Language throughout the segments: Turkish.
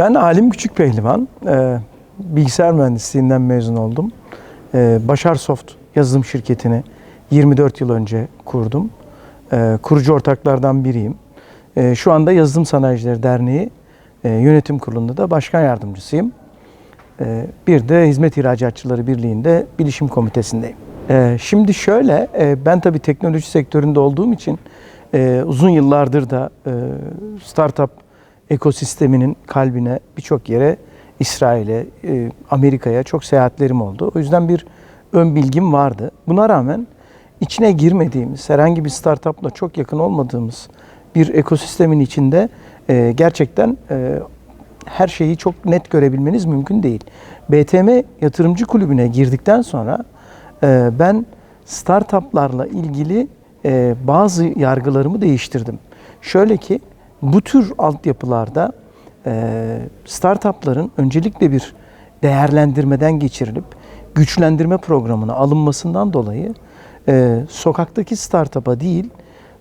Ben Alim Küçük Pehlivan. Ee, bilgisayar mühendisliğinden mezun oldum. Ee, Başar Soft yazılım şirketini 24 yıl önce kurdum. Ee, kurucu ortaklardan biriyim. Şu anda Yazılım Sanayicileri Derneği e, yönetim kurulunda da başkan yardımcısıyım. Bir de Hizmet İhracatçıları Birliği'nde bilişim komitesindeyim. Şimdi şöyle, e, ben tabii teknoloji sektöründe olduğum için e, uzun yıllardır da e, startup ekosisteminin kalbine birçok yere İsrail'e, e, Amerika'ya çok seyahatlerim oldu. O yüzden bir ön bilgim vardı. Buna rağmen içine girmediğimiz, herhangi bir startupla çok yakın olmadığımız bir ekosistemin içinde e, gerçekten e, her şeyi çok net görebilmeniz mümkün değil. BTM Yatırımcı Kulübü'ne girdikten sonra ben startuplarla ilgili bazı yargılarımı değiştirdim. Şöyle ki bu tür altyapılarda startupların öncelikle bir değerlendirmeden geçirilip güçlendirme programına alınmasından dolayı sokaktaki startup'a değil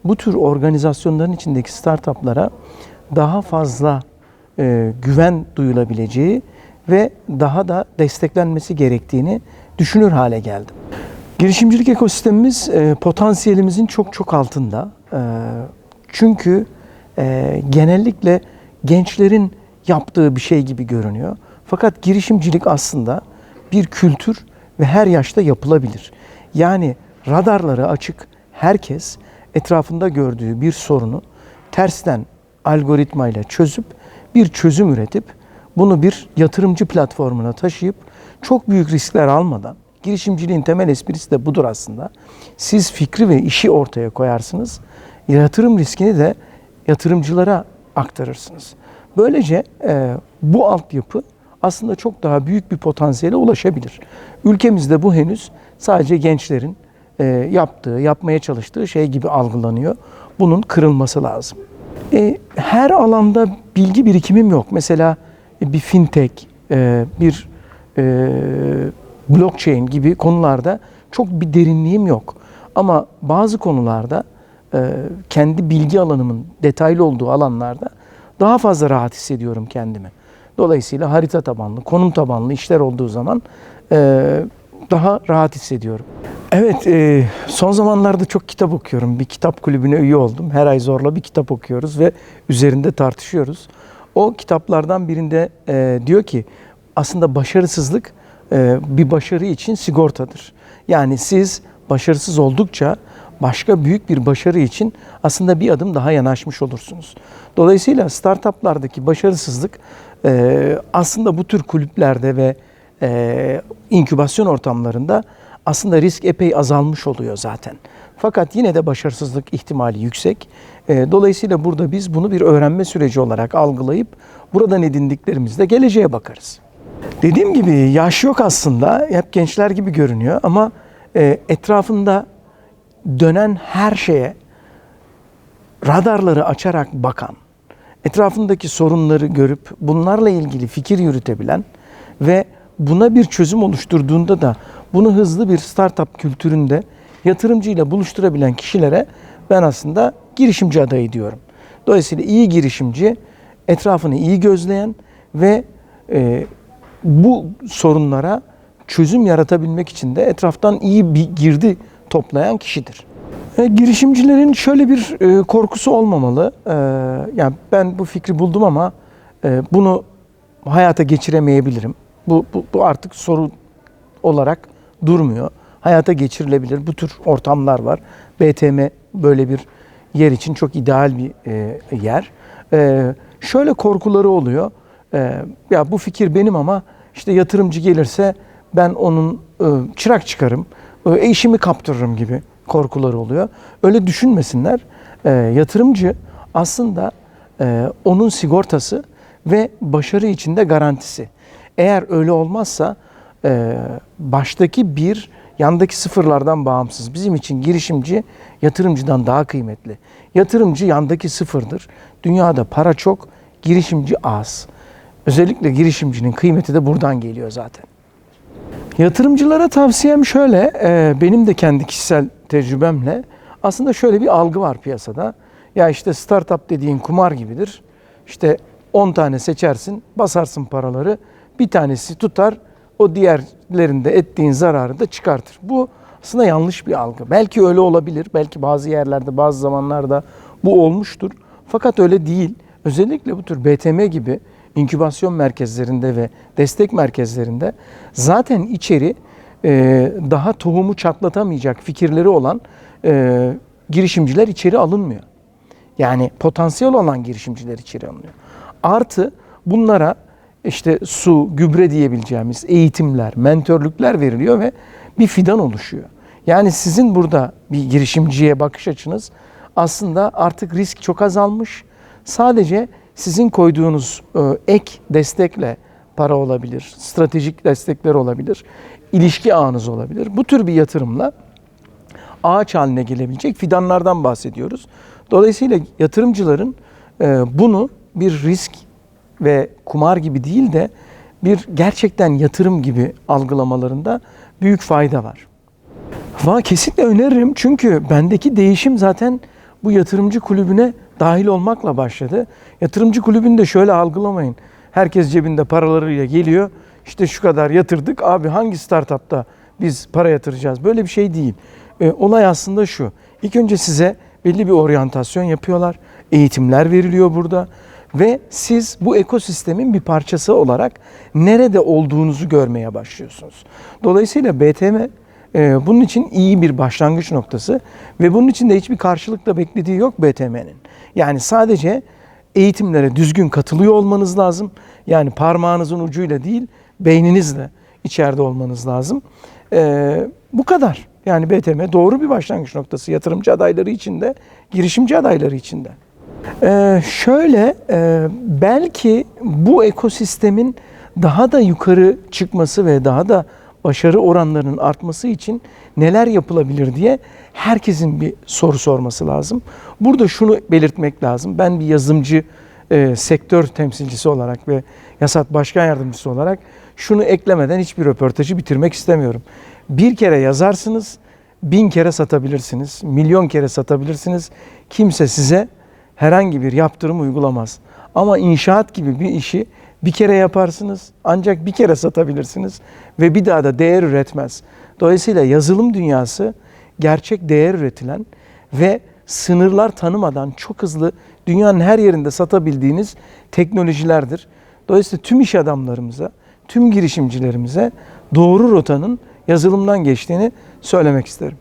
bu tür organizasyonların içindeki startuplara daha fazla güven duyulabileceği ve daha da desteklenmesi gerektiğini düşünür hale geldim. Girişimcilik ekosistemimiz potansiyelimizin çok çok altında. E, çünkü e, genellikle gençlerin yaptığı bir şey gibi görünüyor. Fakat girişimcilik aslında bir kültür ve her yaşta yapılabilir. Yani radarları açık herkes etrafında gördüğü bir sorunu tersten algoritmayla çözüp bir çözüm üretip bunu bir yatırımcı platformuna taşıyıp çok büyük riskler almadan girişimciliğin temel esprisi de budur aslında. Siz fikri ve işi ortaya koyarsınız. Yatırım riskini de yatırımcılara aktarırsınız. Böylece e, bu altyapı aslında çok daha büyük bir potansiyele ulaşabilir. Ülkemizde bu henüz sadece gençlerin e, yaptığı, yapmaya çalıştığı şey gibi algılanıyor. Bunun kırılması lazım. E, her alanda bilgi birikimim yok. Mesela e, bir fintech, e, bir e, blockchain gibi konularda çok bir derinliğim yok. Ama bazı konularda kendi bilgi alanımın detaylı olduğu alanlarda daha fazla rahat hissediyorum kendimi. Dolayısıyla harita tabanlı, konum tabanlı işler olduğu zaman e, daha rahat hissediyorum. Evet, e, son zamanlarda çok kitap okuyorum. Bir kitap kulübüne üye oldum. Her ay zorla bir kitap okuyoruz ve üzerinde tartışıyoruz. O kitaplardan birinde e, diyor ki aslında başarısızlık e, bir başarı için sigortadır. Yani siz başarısız oldukça başka büyük bir başarı için aslında bir adım daha yanaşmış olursunuz. Dolayısıyla startuplardaki başarısızlık e, aslında bu tür kulüplerde ve e, inkübasyon ortamlarında aslında risk epey azalmış oluyor zaten. Fakat yine de başarısızlık ihtimali yüksek. E, dolayısıyla burada biz bunu bir öğrenme süreci olarak algılayıp buradan edindiklerimizle geleceğe bakarız. Dediğim gibi yaş yok aslında. Hep gençler gibi görünüyor ama etrafında dönen her şeye radarları açarak bakan, etrafındaki sorunları görüp bunlarla ilgili fikir yürütebilen ve buna bir çözüm oluşturduğunda da bunu hızlı bir startup kültüründe yatırımcıyla buluşturabilen kişilere ben aslında girişimci adayı diyorum. Dolayısıyla iyi girişimci, etrafını iyi gözleyen ve e, bu sorunlara çözüm yaratabilmek için de etraftan iyi bir girdi toplayan kişidir. E, girişimcilerin şöyle bir e, korkusu olmamalı. E, yani ben bu fikri buldum ama e, bunu hayata geçiremeyebilirim. Bu, bu, bu artık sorun olarak durmuyor. Hayata geçirilebilir. Bu tür ortamlar var. BTM böyle bir yer için çok ideal bir e, yer. E, şöyle korkuları oluyor. E, ya bu fikir benim ama işte yatırımcı gelirse ben onun e, çırak çıkarım, e, işimi kaptırırım gibi korkuları oluyor. Öyle düşünmesinler. E, yatırımcı aslında e, onun sigortası ve başarı içinde garantisi. Eğer öyle olmazsa e, baştaki bir yandaki sıfırlardan bağımsız. Bizim için girişimci yatırımcıdan daha kıymetli. Yatırımcı yandaki sıfırdır. Dünyada para çok, girişimci az. Özellikle girişimcinin kıymeti de buradan geliyor zaten. Yatırımcılara tavsiyem şöyle, e, benim de kendi kişisel tecrübemle aslında şöyle bir algı var piyasada. Ya işte startup dediğin kumar gibidir. İşte 10 tane seçersin, basarsın paraları. Bir tanesi tutar, o diğerlerinde ettiğin zararı da çıkartır. Bu aslında yanlış bir algı. Belki öyle olabilir, belki bazı yerlerde, bazı zamanlarda bu olmuştur. Fakat öyle değil. Özellikle bu tür BTM gibi inkübasyon merkezlerinde ve destek merkezlerinde zaten içeri e, daha tohumu çatlatamayacak fikirleri olan e, girişimciler içeri alınmıyor. Yani potansiyel olan girişimciler içeri alınıyor. Artı bunlara işte su, gübre diyebileceğimiz eğitimler, mentörlükler veriliyor ve bir fidan oluşuyor. Yani sizin burada bir girişimciye bakış açınız aslında artık risk çok azalmış. Sadece sizin koyduğunuz e, ek destekle para olabilir, stratejik destekler olabilir, ilişki ağınız olabilir. Bu tür bir yatırımla ağaç haline gelebilecek fidanlardan bahsediyoruz. Dolayısıyla yatırımcıların e, bunu bir risk ve kumar gibi değil de bir gerçekten yatırım gibi algılamalarında büyük fayda var. Va kesinlikle öneririm çünkü bendeki değişim zaten bu yatırımcı kulübüne dahil olmakla başladı. Yatırımcı kulübünü de şöyle algılamayın. Herkes cebinde paralarıyla geliyor. İşte şu kadar yatırdık. Abi hangi startupta biz para yatıracağız? Böyle bir şey değil. E, olay aslında şu. İlk önce size belli bir oryantasyon yapıyorlar. Eğitimler veriliyor burada ve siz bu ekosistemin bir parçası olarak nerede olduğunuzu görmeye başlıyorsunuz. Dolayısıyla BTM e, bunun için iyi bir başlangıç noktası ve bunun için de hiçbir karşılık da beklediği yok BTM'nin. Yani sadece eğitimlere düzgün katılıyor olmanız lazım. Yani parmağınızın ucuyla değil, beyninizle içeride olmanız lazım. E, bu kadar. Yani BTM doğru bir başlangıç noktası yatırımcı adayları için de, girişimci adayları için de. Ee, şöyle e, belki bu ekosistemin daha da yukarı çıkması ve daha da başarı oranlarının artması için neler yapılabilir diye herkesin bir soru sorması lazım. Burada şunu belirtmek lazım. Ben bir yazılımcı e, sektör temsilcisi olarak ve Yasat Başkan Yardımcısı olarak şunu eklemeden hiçbir röportajı bitirmek istemiyorum. Bir kere yazarsınız, bin kere satabilirsiniz, milyon kere satabilirsiniz. Kimse size herhangi bir yaptırım uygulamaz. Ama inşaat gibi bir işi bir kere yaparsınız ancak bir kere satabilirsiniz ve bir daha da değer üretmez. Dolayısıyla yazılım dünyası gerçek değer üretilen ve sınırlar tanımadan çok hızlı dünyanın her yerinde satabildiğiniz teknolojilerdir. Dolayısıyla tüm iş adamlarımıza, tüm girişimcilerimize doğru rotanın yazılımdan geçtiğini söylemek isterim.